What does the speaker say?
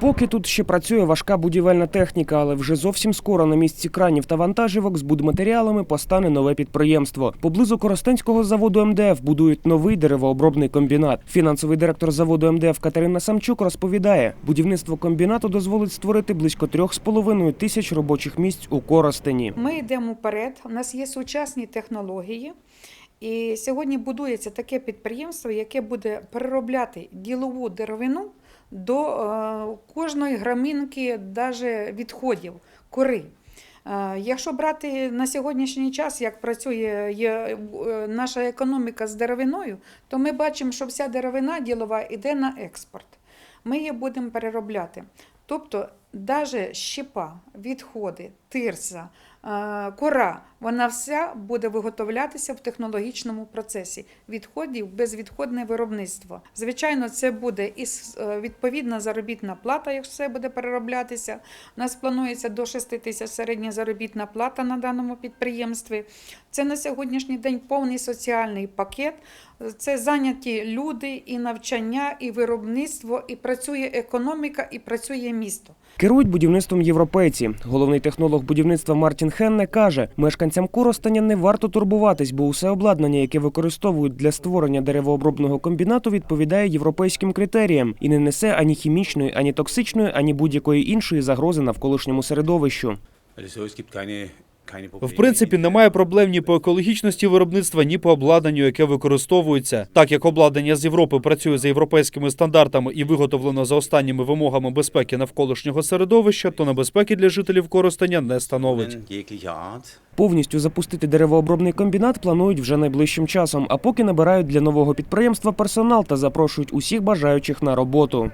Поки тут ще працює важка будівельна техніка, але вже зовсім скоро на місці кранів та вантажівок з будматеріалами постане нове підприємство. Поблизу Коростенського заводу МДФ будують новий деревообробний комбінат. Фінансовий директор заводу МДФ Катерина Самчук розповідає, будівництво комбінату дозволить створити близько трьох з половиною тисяч робочих місць у Коростені. Ми йдемо вперед. У нас є сучасні технології. І сьогодні будується таке підприємство, яке буде переробляти ділову деревину до е, кожної грамінки, навіть відходів, кори. Е, Якщо брати на сьогоднішній час, як працює е, наша економіка з деревиною, то ми бачимо, що вся деревина ділова йде на експорт. Ми її будемо переробляти. Тобто, навіть щепа, відходи, тирса, е, кора, вона вся буде виготовлятися в технологічному процесі відходів безвідходне виробництво. Звичайно, це буде і е, відповідна заробітна плата, якщо все буде перероблятися. У нас планується до 6 тисяч середня заробітна плата на даному підприємстві. Це на сьогоднішній день повний соціальний пакет. Це зайняті люди, і навчання, і виробництво, і працює економіка, і працює місто. Керують будівництвом європейці. Головний технолог будівництва Мартін Хенне каже, мешканцям Коростаня не варто турбуватись, бо усе обладнання, яке використовують для створення деревообробного комбінату, відповідає європейським критеріям і не несе ані хімічної, ані токсичної, ані будь-якої іншої загрози навколишньому середовищу. Probleme. В принципі, немає проблем ні по екологічності виробництва, ні по обладнанню, яке використовується. Так як обладнання з Європи працює за європейськими стандартами і виготовлено за останніми вимогами безпеки навколишнього середовища, то небезпеки для жителів Коростеня не становить. Повністю запустити деревообробний комбінат планують вже найближчим часом, а поки набирають для нового підприємства персонал та запрошують усіх бажаючих на роботу.